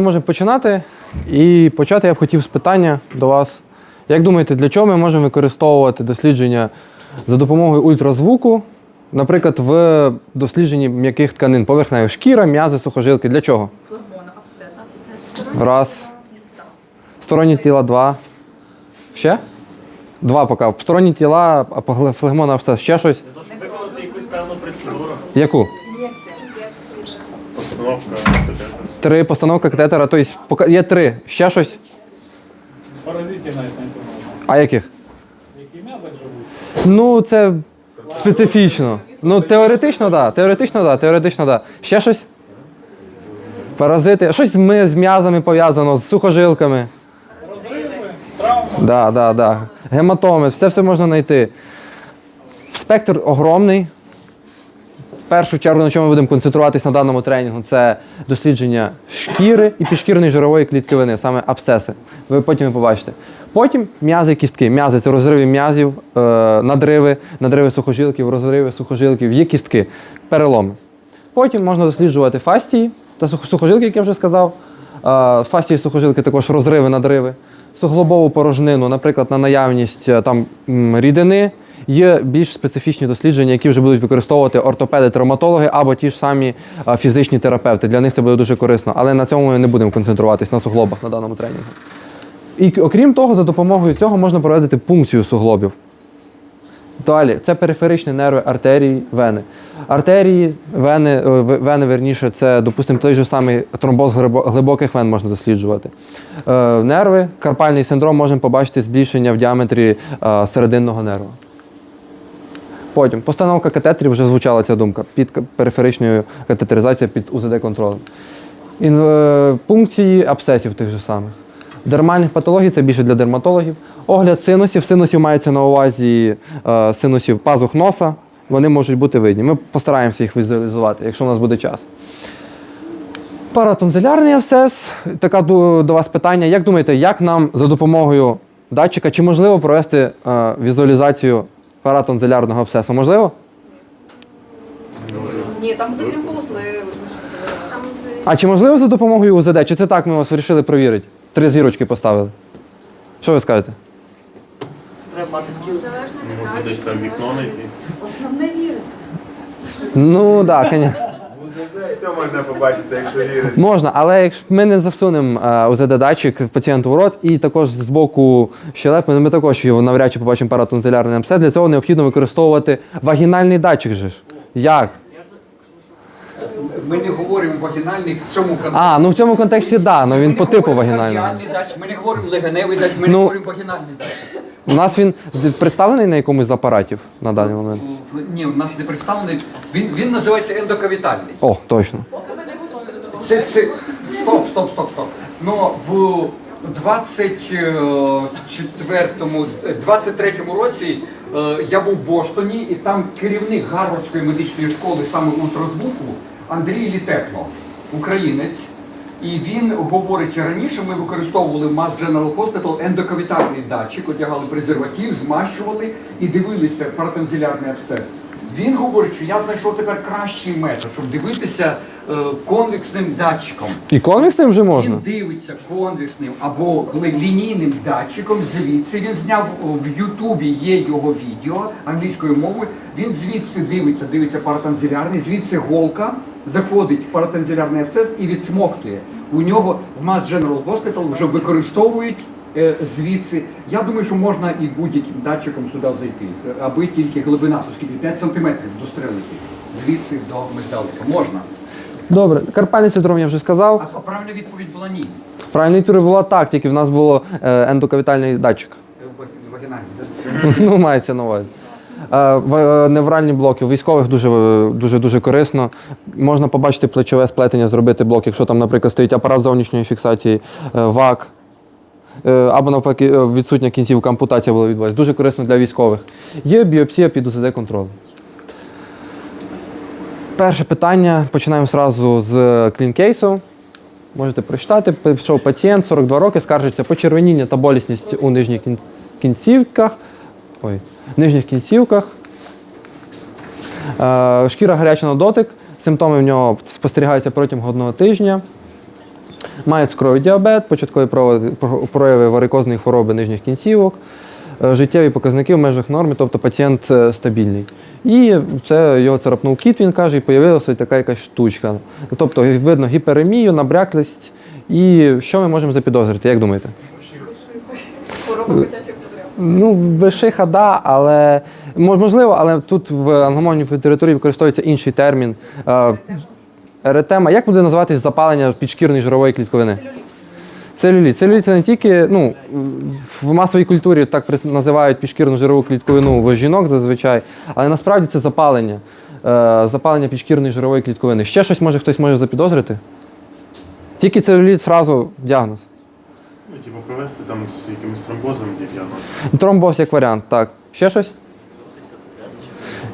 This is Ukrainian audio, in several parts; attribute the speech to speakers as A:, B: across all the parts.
A: Ми можемо починати. І почати я б хотів з питання до вас. Як думаєте, для чого ми можемо використовувати дослідження за допомогою ультразвуку, наприклад, в дослідженні м'яких тканин, поверхневих шкіра, м'язи, сухожилки? Для чого?
B: Флегмона, абсцес.
A: Раз. Сторонні тіла два. Ще? Два поки. Сторонні тіла, апогле- флегмон, абсцес. Ще щось?
C: Для того, виконати якусь певну процедуру,
A: Яку?
C: постановка катетера.
A: Три постановка катетера, тобто є три. Ще щось?
D: Паразитів навіть знайти можна.
A: А яких?
D: Які в м'язах живуть.
A: Ну, це специфічно. Ну, теоретично, так. Да. Теоретично, так. Да. Теоретично, так. Да. Ще щось? Паразити. Щось з м'язами пов'язано, з сухожилками.
D: Розриви, травми.
A: Да, да, да. Гематоми, все все можна знайти. Спектр огромний. Першу чергу, на чому ми будемо концентруватися на даному тренінгу, це дослідження шкіри і підшкірної жирової клітковини, саме абсцеси. Ви потім і побачите. Потім м'язи кістки. М'язи це розриви м'язів, е, надриви, надриви сухожилків, розриви сухожилків, є кістки, переломи. Потім можна досліджувати фастії та сухожилки, як я вже сказав. Е, Фастії сухожилки також розриви, надриви. Суглобову порожнину, наприклад, на наявність е, там рідини. Є більш специфічні дослідження, які вже будуть використовувати ортопеди, травматологи або ті ж самі фізичні терапевти. Для них це буде дуже корисно. Але на цьому ми не будемо концентруватись на суглобах на даному тренінгу. І окрім того, за допомогою цього можна проводити пункцію суглобів. Далі, це периферичні нерви, артерії, вени. Артерії, вени, е, вени верніше, це, допустимо, той же самий тромбоз глибоких вен можна досліджувати. Е, нерви, карпальний синдром можемо побачити збільшення в діаметрі серединного нерва. Потім постановка катетерів вже звучала ця думка під периферичною катетеризацією під УЗД-контролем. Е, пункції абсцесів тих же самих. Дермальних патологій це більше для дерматологів. Огляд синусів. Синусів мається на увазі е, синусів пазух носа. Вони можуть бути видні. Ми постараємося їх візуалізувати, якщо у нас буде час. Паратонзилярний абсцес. Така до, до вас питання. Як думаєте, як нам за допомогою датчика чи можливо провести е, візуалізацію паратонзилярного абсцесу? Можливо?
B: Ні, там буде лімфоузли.
A: А чи можливо за допомогою УЗД? Чи це так ми вас вирішили провірити? Три зірочки поставили. Що ви скажете?
C: Треба мати скілс. Може десь там вікно знайти.
B: Основне вірити.
A: Ну так, да, звісно.
E: Все можна побачити, якщо вірити.
A: Можна, але якщо ми не засунемо УЗД-датчик пацієнту в рот і також з боку щелепи, ми також його навряд чи побачимо паратонзилярний абсцес. Для цього необхідно використовувати вагінальний датчик. Же ж. Як?
F: Ми не говоримо вагінальний в цьому контексті.
A: А, ну в цьому контексті так, да, ну він по типу вагінальний.
F: Ми не говоримо легеневий дач, ми
A: Ну,
F: не говоримо вагінальний дач.
A: У нас він представлений на якомусь з апаратів на даний момент.
F: Ні, у нас не представлений. Він, він називається ендокавітальний.
A: О, точно.
F: Це, це, стоп, стоп, стоп, стоп. Ну, в 24-му, 23-му році е, я був в Бостоні, і там керівник Гарвардської медичної школи саме ультразвуку Андрій Літепло, українець. І він говорить, раніше ми використовували в Mass General Hospital ендокавітальний датчик, одягали презерватив, змащували і дивилися протензилярний абсцес. Він говорить, що я знайшов тепер кращий метод, щоб дивитися конвексним датчиком.
A: І конвексним вже можна?
F: Він дивиться конвексним або лінійним датчиком. Звідси він зняв в Ютубі є його відео англійською мовою. Він звідси дивиться, дивиться паратензилярний, звідси голка заходить в паратензилярний абсцес і відсмоктує. У нього в Mass General Hospital вже використовують е, звідси. Я думаю, що можна і будь-яким датчиком сюди зайти, е, аби тільки глибина, оскільки 5 сантиметрів дострелити звідси до мигдалика. Можна.
A: Добре, карпальний синдром я вже сказав.
F: А правильна відповідь була ні.
A: Правильна відповідь була так, тільки в нас було е, ендокавітальний датчик.
F: Вагінальний, так?
A: Ну, мається на увазі. Е, е, Невральні блоки у військових дуже дуже дуже корисно. Можна побачити плечове сплетення, зробити блок, якщо там, наприклад, стоїть апарат зовнішньої фіксації, е, ВАК. е, Або навпаки, е, відсутня кінцівка, ампутація була відбулася. Дуже корисно для військових. Є біопсія під УЗД контролем. Перше питання. Починаємо зразу з клінкейсу. Можете прочитати. Пішов пацієнт 42 роки, скаржиться почервоніння та болісність у нижніх кінцівках. Ой, нижніх кінцівках. Е, шкіра гаряча на дотик. Симптоми в нього спостерігаються протягом одного тижня. Має цукровий діабет, початкові прояви- варикозної хвороби нижніх кінцівок, життєві показники в межах норми, тобто пацієнт е, стабільний. І це його царапнув кіт, він каже, і з'явилася така якась штучка. Тобто видно гіперемію, набряклість. І що ми можемо запідозрити, як думаєте? Ну, вишиха, да, але можливо, але тут в англомовній території використовується інший термін. Е, Еретема. Як буде називатись запалення підшкірної жирової клітковини? Целюліт. Целюліт це не тільки ну, в масовій культурі так називають підшкірну жирову клітковину в жінок зазвичай, але насправді це запалення. Е, Запалення підшкірної жирової клітковини. Ще щось може хтось може запідозрити? Тільки целюліт зразу діагноз.
E: Ну, типу, провести там з якимось тромбозом діагноз.
A: Тромбоз як варіант, так. Ще щось?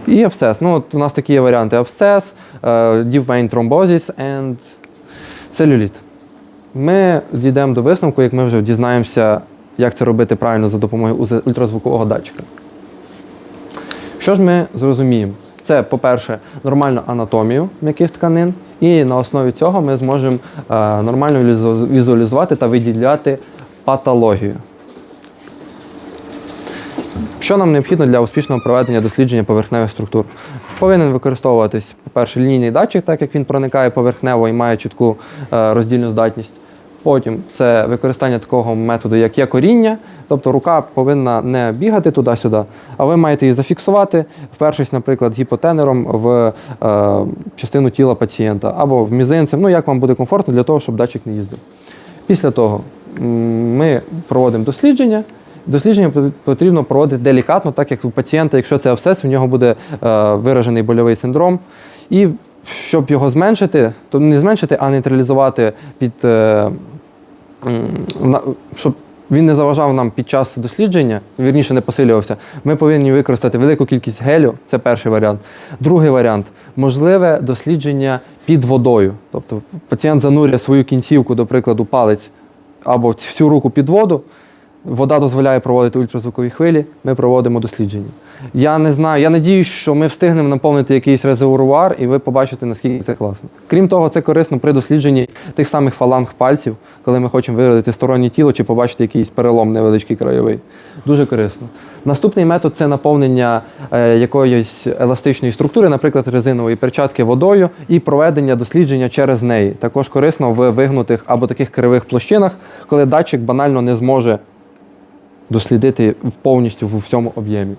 A: І абсцес. Ну, от у нас такі є варіанти: абсцес, vein thrombosis and целюліт. Ми дійдемо до висновку, як ми вже дізнаємося, як це робити правильно за допомогою ультразвукового датчика. Що ж ми зрозуміємо? Це, по-перше, нормальну анатомію м'яких тканин, і на основі цього ми зможемо е, нормально візуалізувати та виділяти патологію. Що нам необхідно для успішного проведення дослідження поверхневих структур? Повинен використовуватись, по-перше, лінійний датчик, так як він проникає поверхнево і має чітку е, роздільну здатність. Потім це використання такого методу, як є коріння, тобто рука повинна не бігати туди-сюди, а ви маєте її зафіксувати, впершись, наприклад, гіпотенером в е, частину тіла пацієнта або в мізинцем, ну як вам буде комфортно для того, щоб датчик не їздив. Після того ми проводимо дослідження. Дослідження потрібно проводити делікатно, так як у пацієнта, якщо це абсцес, у нього буде е, виражений больовий синдром. І щоб його зменшити, то не зменшити, а нейтралізувати під е, щоб він не заважав нам під час дослідження, вірніше не посилювався, ми повинні використати велику кількість гелю, це перший варіант. Другий варіант можливе дослідження під водою. Тобто пацієнт занурює свою кінцівку, до прикладу, палець або всю руку під воду. Вода дозволяє проводити ультразвукові хвилі, ми проводимо дослідження. Я не знаю, я надіюсь, що ми встигнемо наповнити якийсь резервуар, і ви побачите, наскільки це класно. Крім того, це корисно при дослідженні тих самих фаланг пальців, коли ми хочемо виявити стороннє тіло чи побачити якийсь перелом невеличкий краєвий. Дуже корисно. Наступний метод це наповнення е, якоїсь еластичної структури, наприклад, резинової перчатки водою, і проведення дослідження через неї. Також корисно в вигнутих або таких кривих площинах, коли датчик банально не зможе дослідити повністю в всьому об'ємі.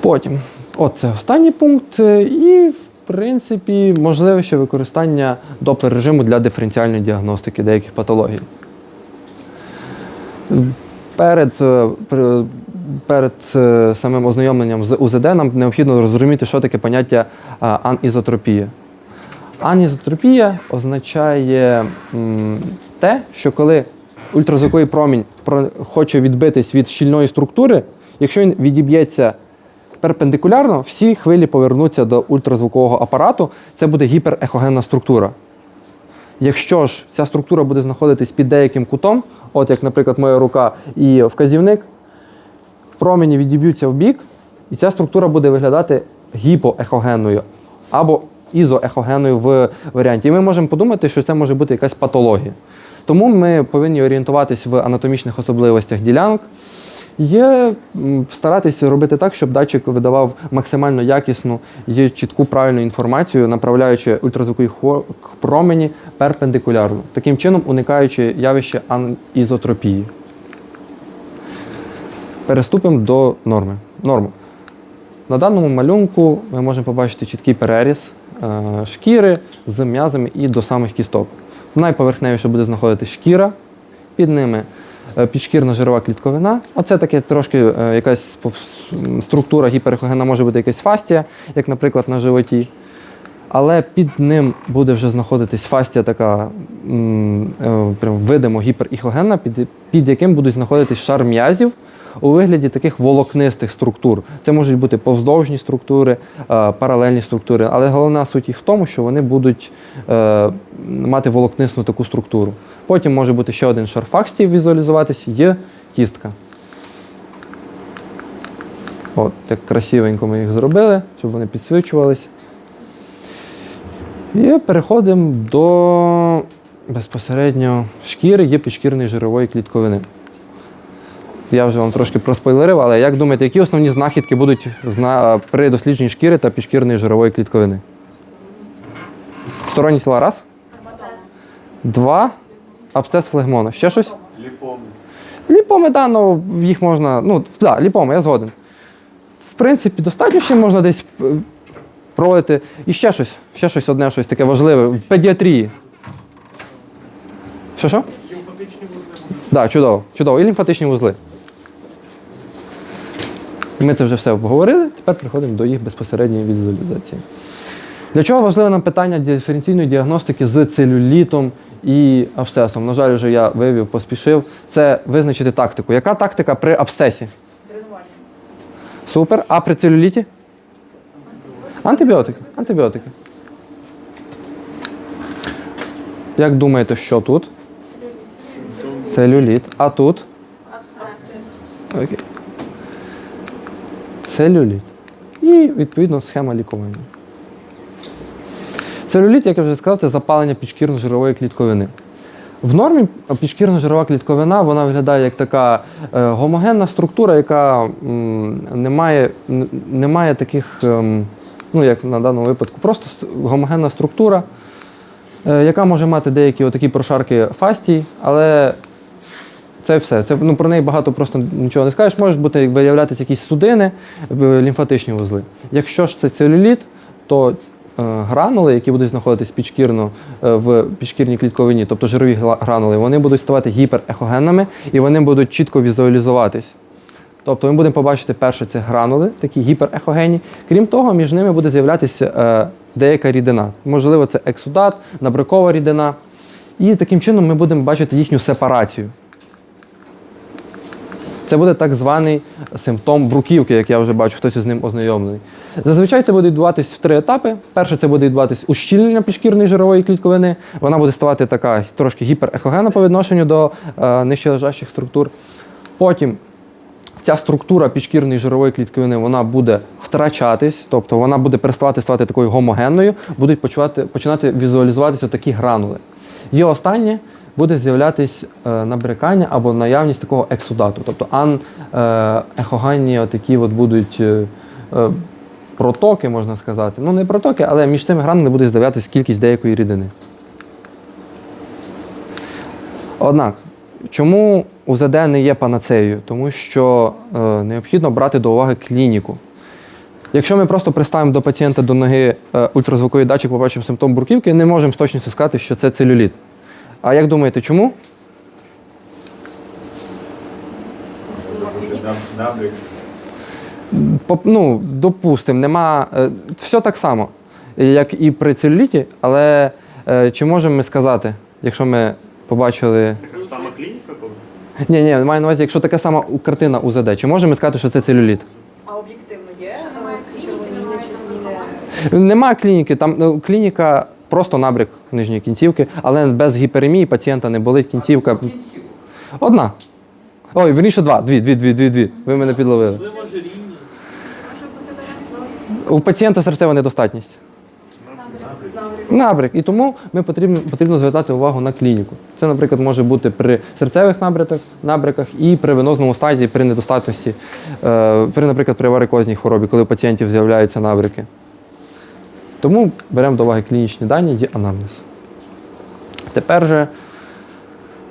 A: Потім, от це останній пункт, е, і, в принципі, можливе ще використання доплер режиму для диференціальної діагностики деяких патологій. Перед, е, перед е, самим ознайомленням з УЗД нам необхідно зрозуміти, що таке поняття анізотропія. Анізотропія означає те, що коли ультразвуковий промінь хоче відбитись від щільної структури, якщо він відіб'ється перпендикулярно, всі хвилі повернуться до ультразвукового апарату, це буде гіперехогенна структура. Якщо ж ця структура буде знаходитись під деяким кутом, от як, наприклад, моя рука і вказівник, промені відіб'ються в бік, і ця структура буде виглядати гіпоехогенною або ізоехогенною в варіанті. І ми можемо подумати, що це може бути якась патологія. Тому ми повинні орієнтуватись в анатомічних особливостях ділянок. Є старатися робити так, щоб датчик видавав максимально якісну і чітку правильну інформацію, направляючи ультразвукові промені перпендикулярно, таким чином уникаючи явище анізотропії. Переступимо до норми. Норму. На даному малюнку ми можемо побачити чіткий переріз е, шкіри з м'язами і до самих кісток. Найповерхневіше буде знаходитись шкіра, під ними е, підшкірна жирова клітковина. Оце таке трошки е, якась структура гіперехогенна, може бути якась фастія, як, наприклад, на животі. Але під ним буде вже знаходитись фастія така е, прям видимо гіперіхогенна, під, під яким будуть знаходитись шар м'язів у вигляді таких волокнистих структур. Це можуть бути повздовжні структури, е, паралельні структури. Але головна суть їх в тому, що вони будуть е, мати волокнисту таку структуру. Потім може бути ще один шар фастії візуалізуватись, є кістка. От, так красивенько ми їх зробили, щоб вони підсвічувались. І переходимо до безпосередньо шкіри є підшкірної жирової клітковини. Я вже вам трошки проспойлерив, але як думаєте, які основні знахідки будуть при дослідженні шкіри та підшкірної жирової клітковини? Сторонні тіла раз. Два. Абсцес флегмона. Ще щось?
E: Ліпоми.
A: Ліпоми, да, ну їх можна. Ну, да, ліпоми, я згоден. В принципі, достатньо ще можна десь е, пролити. І ще щось, ще щось одне, щось таке важливе. В педіатрії. Що що?
E: Лімфатичні вузли
A: Так, да, чудово, чудово. І лімфатичні вузли. Ми це вже все обговорили, тепер переходимо до їх безпосередньої візуалізації. Для чого важливе нам питання диференційної діагностики з целюлітом і абсцесом? На жаль, вже я вивів, поспішив. Це визначити тактику. Яка тактика при абсцесі?
B: Тренування.
A: Супер. А при целюліті? Антибіотики. Антибіотики. Як думаєте, що тут? Целюліт. А тут? Целюліт. І відповідно схема лікування. Целюліт, як я вже сказав, це запалення підшкірно-жирової клітковини. В нормі підшкірно-жирова клітковина вона виглядає як така е, гомогенна структура, яка не, має, не має таких, ем, ну як на даному випадку, просто гомогенна структура, е, яка може мати деякі отакі прошарки фастій, але це все. Це, ну, про неї багато просто нічого не скажеш. Можуть бути виявлятися якісь судини, е, лімфатичні вузли. Якщо ж це целюліт, то е, гранули, які будуть знаходитись підшкірно е, в підшкірній клітковині, тобто жирові гранули, вони будуть ставати гіперехогенними і вони будуть чітко візуалізуватись. Тобто ми будемо побачити перше це гранули, такі гіперехогенні. Крім того, між ними буде з'являтися деяка рідина. Можливо, це ексудат, набрикова рідина. І таким чином ми будемо бачити їхню сепарацію. Це буде так званий симптом бруківки, як я вже бачу, хтось із ним ознайомлений. Зазвичай це буде відбуватись в три етапи. Перше, це буде відбуватись ущільнення підшкірної жирової клітковини. Вона буде ставати така трошки гіперехогенна по відношенню до е, нижче лежащих структур. Потім ця структура підшкірної жирової клітковини вона буде втрачатись, тобто вона буде переставати ставати такою гомогенною, будуть почувати, починати візуалізуватися такі гранули. І останнє буде з'являтись е, набрикання або наявність такого ексудату. Тобто ан, е, ехоганні отакі от будуть е, протоки, можна сказати. Ну, не протоки, але між цими гранулами буде з'являтися кількість деякої рідини. Однак, чому УЗД не є панацеєю? Тому що необхідно брати до уваги клініку. Якщо ми просто приставимо до пацієнта до ноги ультразвуковий датчик, побачимо симптом бурківки, не можемо з точністю сказати, що це целюліт. А як думаєте, чому? Ну, допустимо, нема. е, Все так само, як і при целюліті, але е, чи можемо ми сказати, якщо ми побачили.
E: Така ж сама клініка, коли?
A: Ні, ні, маю на увазі, якщо така сама картина УЗД, чи можемо ми сказати, що це целюліт?
B: А об'єктивно є червоніння чи зміни?
A: Нема клініки, там ну, клініка просто набряк нижньої кінцівки, але без гіперемії пацієнта не болить кінцівка. Одна. Ой, верніше два. Дві, дві, дві, дві, дві. Ви мене підловили. У пацієнта серцева недостатність. Набряк. І тому ми потрібно, потрібно звертати увагу на клініку. Це, наприклад, може бути при серцевих набряках, набряках і при венозному стадії, при недостатності, е, при, наприклад, при варикозній хворобі, коли у пацієнтів з'являються набряки. Тому беремо до уваги клінічні дані і анамнез. Тепер же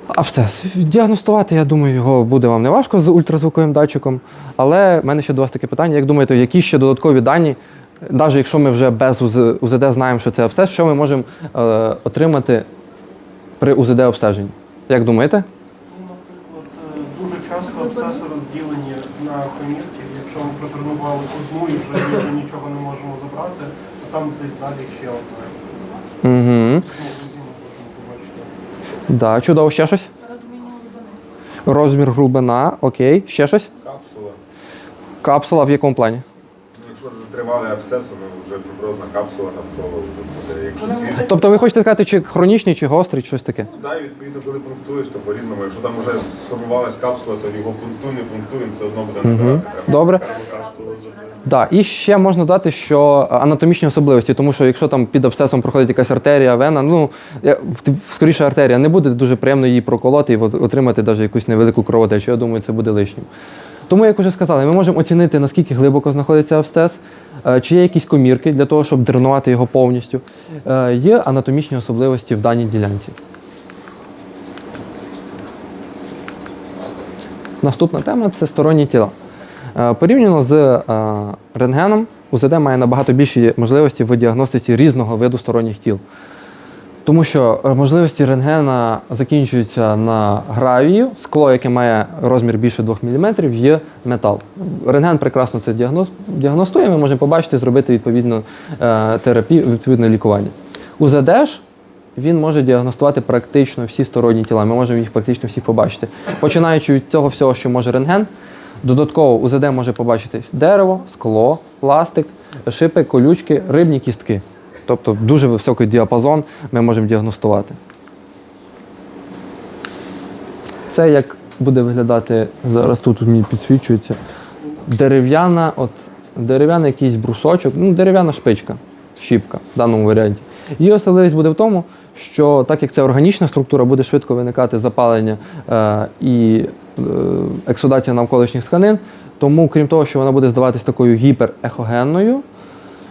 A: абсцес. Діагностувати, я думаю, його буде вам не важко з ультразвуковим датчиком. Але в мене ще до вас таке питання: як думаєте, які ще додаткові дані, навіть якщо ми вже без УЗД знаємо, що це абсцес, що ми можемо е, отримати при УЗД обстеженні? Як думаєте?
G: Ну, Наприклад, е, дуже часто абсцеси розділені на комірки. Якщо ми протренували одну і вже нічого не можемо забрати, там десь далі ще одна.
A: Угу. Да, чудово, ще щось?
B: Розуміння глибини.
A: Розмір глибина, окей. Ще щось?
E: Капсула.
A: Капсула в якому плані?
E: Ну, якщо
H: Якщо ж тривалий абсцес, ну вже фіброзна капсула навколо вже буде. Якщо свіжий,
A: Тобто ви хочете сказати, чи хронічний, чи гострий, чи щось таке?
H: ну да, і відповідно, коли пунктуєш, то по-різному. Якщо там вже сформувалась капсула, то його пунктуй, не пунктуй, він все одно буде набирати. Треба
A: Добре. Так, і ще можна дати, що анатомічні особливості, тому що якщо там під абсцесом проходить якась артерія, вена, ну скоріше артерія не буде дуже приємно її проколоти і отримати навіть якусь невелику кровотечу. Я думаю, це буде лишнім. Тому, як вже сказали, ми можемо оцінити, наскільки глибоко знаходиться абсцес, е, чи є якісь комірки для того, щоб дренувати його повністю. Е, Є анатомічні особливості в даній ділянці. Наступна тема це сторонні тіла. Е, Порівняно з е, рентгеном, УЗД має набагато більші можливості в діагностиці різного виду сторонніх тіл. Тому що е, можливості рентгена закінчуються на гравію, скло, яке має розмір більше 2 мм, є метал. Рентген прекрасно це діагностує, ми можемо побачити, зробити відповідну терапію, відповідне лікування. УЗД ж він може діагностувати практично всі сторонні тіла. Ми можемо їх практично всіх побачити. Починаючи від цього всього, що може рентген, додатково УЗД може побачити дерево, скло, пластик, шипи, колючки, рибні кістки. Тобто дуже високий діапазон ми можемо діагностувати. Це як буде виглядати зараз тут мені підсвічується. Дерев'яна, от дерев'яний якийсь брусочок, ну дерев'яна шпичка, щіпка в даному варіанті. Її особливість буде в тому, що так як це органічна структура, буде швидко виникати запалення е, і ексудація навколишніх тканин. Тому, крім того, що вона буде здаватись такою гіперехогенною,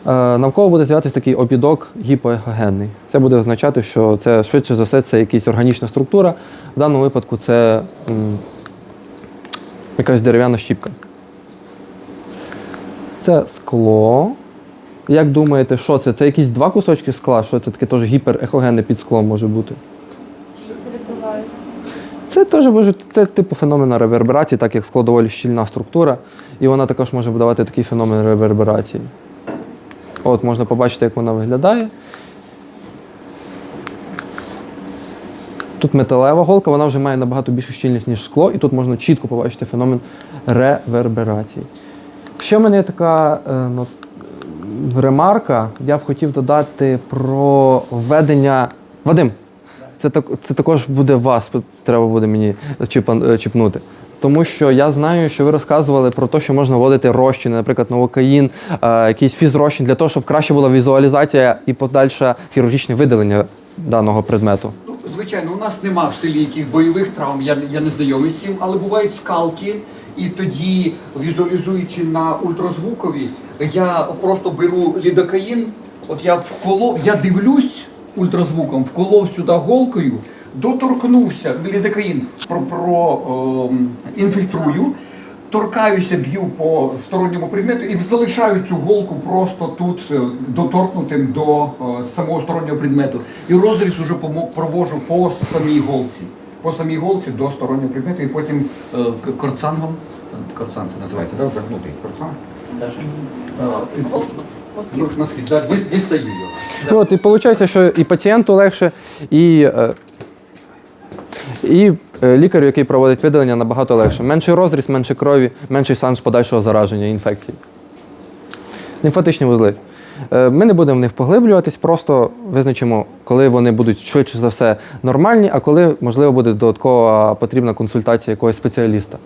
A: Е, навколо буде з'являтися такий обідок гіпоехогенний. Це буде означати, що це швидше за все це якась органічна структура. В даному випадку це якась дерев'яна щіпка. Це скло. Як думаєте, що це? Це якісь два кусочки скла? Що це таке теж гіперехогенне під склом може бути?
B: Це
A: теж може це типу феномен реверберації, так як скло доволі щільна структура, і вона також може давати такий феномен реверберації. От можна побачити, як вона виглядає. Тут металева голка, вона вже має набагато більшу щільність, ніж скло, і тут можна чітко побачити феномен реверберації. Ще в мене є така е, ну, ремарка. Я б хотів додати про введення. Вадим, це, так, це також буде вас, треба буде мені чіпан- е, чіпнути. Тому що я знаю, що ви розказували про те, що можна вводити розчини, наприклад, новокаїн, е, якийсь фізрозчин, для того, щоб краще була візуалізація і подальше хірургічне видалення даного предмету.
F: Ну, Звичайно, у нас нема в селі яких бойових травм, я, я не знайомий з цим, але бувають скалки. І тоді, візуалізуючи на ультразвукові, я просто беру лідокаїн, от я вколов, я дивлюсь ультразвуком, вколов сюди голкою, доторкнувся лідокаїн про, про ем, інфільтрую, торкаюся, б'ю по сторонньому предмету і залишаю цю голку просто тут е, доторкнутим до е, самого стороннього предмету. І розріз уже провожу по самій голці. По самій голці до стороннього предмету і потім е, корцангом. Корцан це називається, так? Загнутий корцан.
C: Саша.
F: Ну, дістаю його.
A: Ну, От, і виходить, що і пацієнту легше, і, е, і е, лікарю, який проводить видалення, набагато легше. Менший розріз, менше крові, менший шанс подальшого зараження інфекції. Лімфатичні вузли. Е, Ми не будемо в них поглиблюватись, просто визначимо, коли вони будуть швидше за все нормальні, а коли, можливо, буде додаткова потрібна консультація якогось спеціаліста.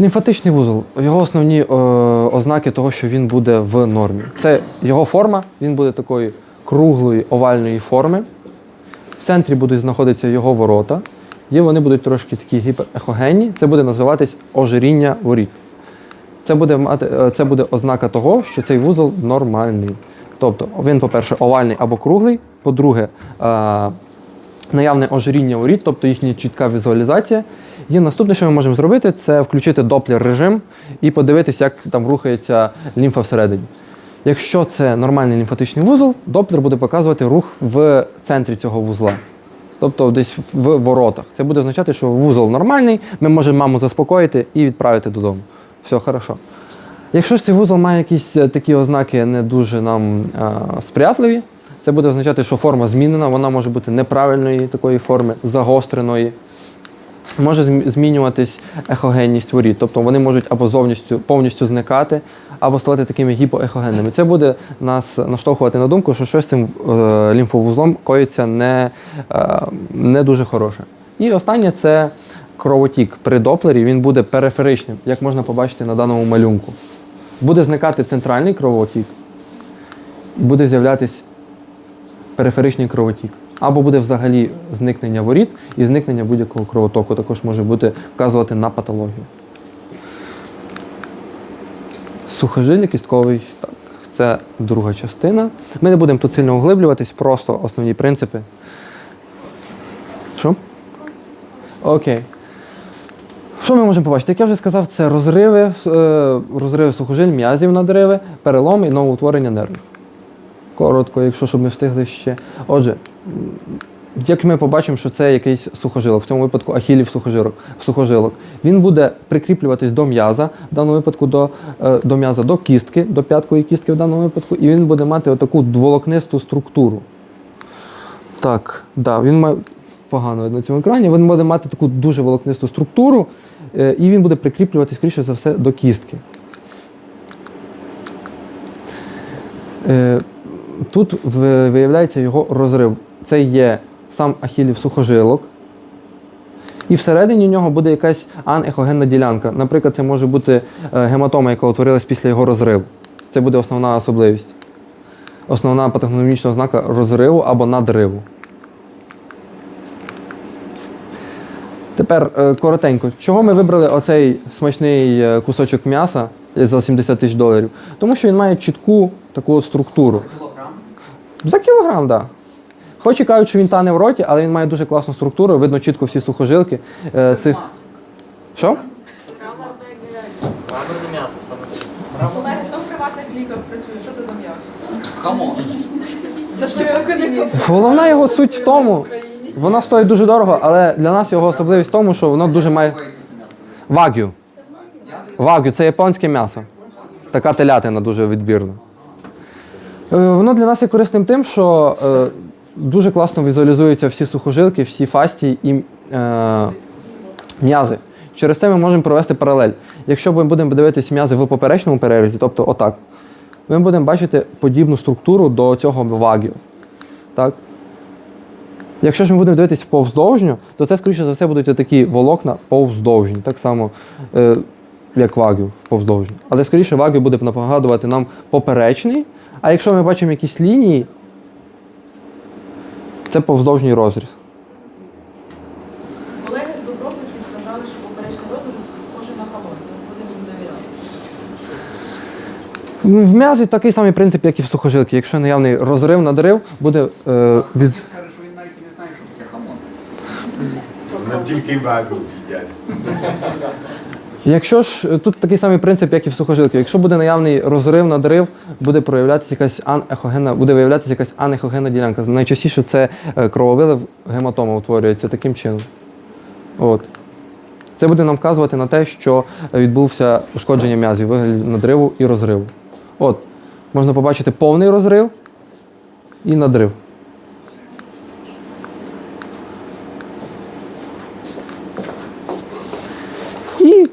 A: Лімфатичний вузол. Його основні е, ознаки того, що він буде в нормі. Це його форма, він буде такої круглої овальної форми. В центрі будуть знаходитися його ворота, і вони будуть трошки такі гіперехогенні. Це буде називатись ожиріння воріт. Це буде, мати, е, це буде ознака того, що цей вузол нормальний. Тобто він, по-перше, овальний або круглий, по-друге, е, наявне ожиріння воріт, тобто їхня чітка візуалізація. І наступне, що ми можемо зробити, це включити доплер режим і подивитися, як там рухається лімфа всередині. Якщо це нормальний лімфатичний вузол, доплер буде показувати рух в центрі цього вузла. Тобто десь в воротах. Це буде означати, що вузол нормальний, ми можемо маму заспокоїти і відправити додому. Все хорошо. Якщо ж цей вузол має якісь е, такі ознаки не дуже нам е, сприятливі, це буде означати, що форма змінена, вона може бути неправильної такої форми, загостреної. Може змінюватись ехогенність воріт, тобто вони можуть або зовністю повністю зникати, або ставати такими гіпоехогенними. Це буде нас наштовхувати на думку, що щось цим е, лімфовузлом коїться не, е, не дуже хороше. І останнє це кровотік. При доплері він буде периферичним, як можна побачити на даному малюнку. Буде зникати центральний кровотік, буде з'являтись периферичний кровотік. Або буде взагалі зникнення воріт і зникнення будь-якого кровотоку також може бути вказувати на патологію. Сухожилля кістковий, так, це друга частина. Ми не будемо тут сильно углиблюватись, просто основні принципи. Що? Окей. Що ми можемо побачити? Як я вже сказав, це розриви, е, розриви сухожиль, м'язів надриви, перелом і новоутворення нервів. Коротко, якщо щоб ми встигли ще. Отже, як ми побачимо, що це якийсь сухожилок, в цьому випадку ахілів сухожилок, сухожилок. Він буде прикріплюватись до м'яза, в даному випадку до, е, до м'яза, до кістки, до п'яткої кістки в даному випадку, і він буде мати отаку дволокнисту структуру. Так, да, він має погано видно на цьому екрані. Він буде мати таку дуже волокнисту структуру, е, і він буде прикріплюватись, скоріше за все, до кістки. Е, Тут виявляється його розрив. Це є сам ахілів сухожилок. І всередині нього буде якась анехогенна ділянка. Наприклад, це може бути е, гематома, яка утворилась після його розриву. Це буде основна особливість. Основна патогномічна ознака розриву або надриву. Тепер е, коротенько, чого ми вибрали оцей смачний е, кусочок м'яса за 70 тисяч доларів? Тому що він має чітку таку структуру.
F: Кілограм.
A: За кілограм, так. Да. Хоч і кажуть, що він тане в роті, але він має дуже класну структуру, видно чітко всі сухожилки. Е, цих... Що?
C: Мраморне м'ясо саме таке.
B: Хто в приватних ліках працює? Що це за м'ясо?
F: Хамон.
A: Головна його суть в тому, вона стоїть дуже дорого, але для нас його особливість в тому, що воно дуже має. Вагю. Вагю це японське м'ясо. Така телятина дуже відбірна. Е, Воно для нас є корисним тим, що е, дуже класно візуалізуються всі сухожилки, всі фастії і е, м'язи. Через це ми можемо провести паралель. Якщо ми будемо дивитися м'язи в поперечному перерізі, тобто отак, ми будемо бачити подібну структуру до цього вагю. Так? Якщо ж ми будемо дивитися повздовжньо, то це, скоріше за все, будуть такі волокна повздовжні, так само, е, як вагю повздовжні. Але скоріше вагю буде нагадувати нам поперечний, а якщо ми бачимо якісь лінії, це повздовжній розріз.
B: Колеги в Добропорті сказали, що поперечний розріз схожий на хамон. Будемо їм довіряти.
A: В м'язі такий самий принцип, як і в сухожилки. Якщо наявний розрив, надрив, буде е, віз...
F: Каже, що він навіть не знає, що таке хамон.
H: Тільки вагу їдять.
A: Якщо ж е, тут такий самий принцип, як і в сухожилки. Якщо буде наявний розрив, надрив, буде проявлятися якась анехогенна, буде виявлятися якась анехогенна ділянка. Найчастіше це е, крововилив гематома утворюється таким чином. От. Це буде нам вказувати на те, що е, відбувся ушкодження м'язів, вигляді надриву і розриву. От, можна побачити повний розрив і надрив.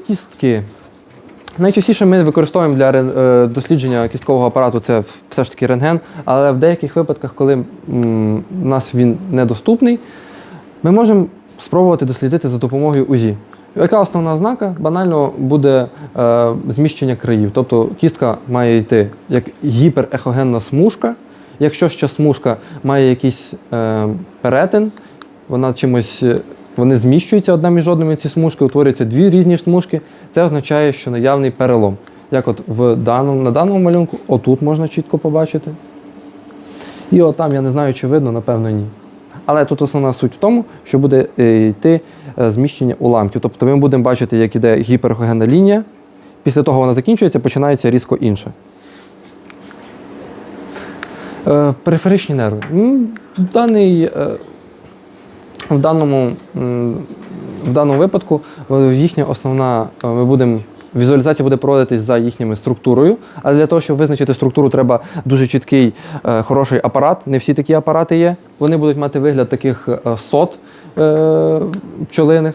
A: І кістки. Найчастіше ми використовуємо для е, дослідження кісткового апарату це все ж таки рентген, але в деяких випадках, коли у нас він недоступний, ми можемо спробувати дослідити за допомогою УЗІ. Яка основна ознака? Банально буде е, зміщення країв. Тобто кістка має йти як гіперехогенна смужка. Якщо ще смужка має якийсь е, перетин, вона чимось, е, вони зміщуються одна між одними ці смужки, утворюються дві різні смужки. Це означає, що наявний перелом. Як от в даному, на даному малюнку, отут можна чітко побачити. І отам, я не знаю, чи видно, напевно, ні. Але тут основна суть в тому, що буде е, йти е, зміщення уламків. Тобто ми будемо бачити, як іде гіперхогенна лінія. Після того вона закінчується, починається різко інше. Е, Периферичні нерви. В, даний, в, даному, в даному випадку їхня основна, е, ми будемо. Візуалізація буде проводитись за їхніми структурою, але для того, щоб визначити структуру, треба дуже чіткий, е, хороший апарат. Не всі такі апарати є. Вони будуть мати вигляд таких е, сот е, пчолиних.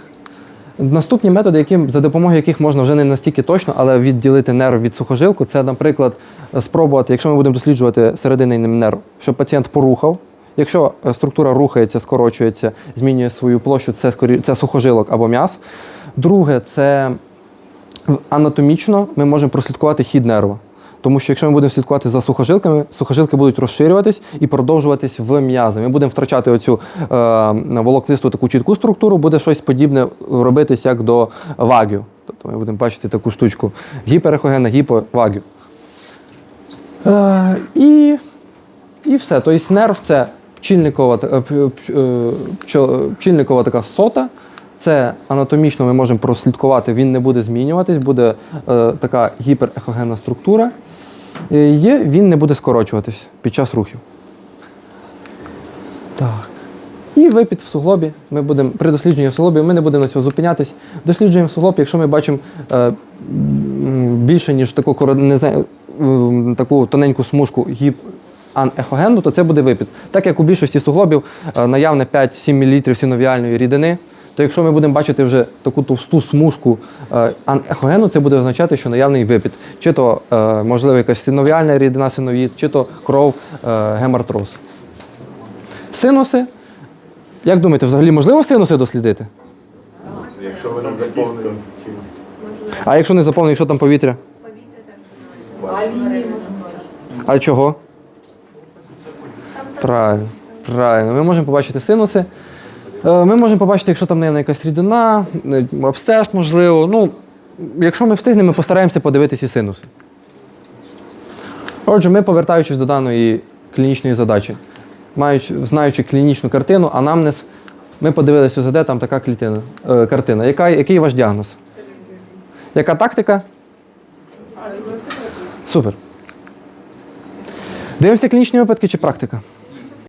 A: Наступні методи, які, за допомогою яких можна вже не настільки точно, але відділити нерв від сухожилку, це, наприклад, спробувати, якщо ми будемо досліджувати серединний нерв, щоб пацієнт порухав. Якщо е, структура рухається, скорочується, змінює свою площу, це, це сухожилок або м'яз. Друге, це анатомічно ми можемо прослідкувати хід нерва. Тому що якщо ми будемо слідкувати за сухожилками, сухожилки будуть розширюватись і продовжуватись в м'язи. Ми будемо втрачати оцю е, волокнисту таку чітку структуру, буде щось подібне робитись як до вагю. Тобто ми будемо бачити таку штучку гіперехогенна, гіповагю. Е, і, і все. Тобто нерв це пчільникова, е, е, пчо- пчільникова така сота. Це анатомічно ми можемо прослідкувати, він не буде змінюватись, буде е, така гіперехогенна структура. Є, він не буде скорочуватись під час рухів. Так. І випід в суглобі. Ми будемо при дослідженні в суглобі ми не будемо на цьому зупинятись. Досліджуємо суглоб, якщо ми бачимо е, більше, ніж таку, коро- не таку тоненьку смужку гіп анехогенну, то це буде випід. Так як у більшості суглобів е, наявне 5-7 мл синовіальної рідини, то якщо ми будемо бачити вже таку товсту смужку е, анехогену, це буде означати, що наявний випід. Чи то, е, можливо, якась синовіальна рідина синовід, чи то кров е, гемартроз. Синуси. Як думаєте, взагалі можливо синуси дослідити?
H: Якщо вони заповнені.
A: А якщо не заповнені, що там повітря? А чого? Правильно. Правильно. Ми можемо побачити синуси. Е, Ми можемо побачити, якщо там наявна якась рідина, е, абсцес, можливо. Ну, якщо ми встигнемо, ми постараємося подивитися і синуси. Отже, ми, повертаючись до даної клінічної задачі, маючи, знаючи клінічну картину, анамнез, ми подивилися ОЗД, там така клітина, е, картина. Яка, який ваш діагноз? Яка тактика? Супер. Дивимося клінічні випадки чи практика?